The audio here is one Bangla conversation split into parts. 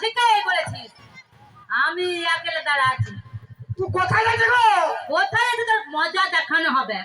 ঠিকই বলেছিস আমি একেলে দাঁড়া আছি তুই কোথায় গেছে গো কোথায় গেছে তোর মজা দেখানো হবে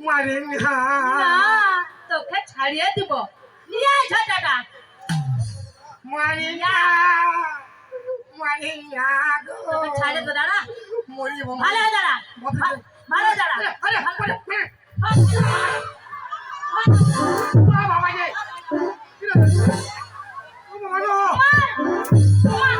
মারে না তোকে ছাড়িয়ে দিব নিয়ে আয় ঝাঁটাটা মারে না মারে না গো তোকে ছাড়িয়ে তো দাঁড়া মরিব ভালো দাঁড়া ভালো দাঁড়া আরে আরে আরে বাবা রে ว่า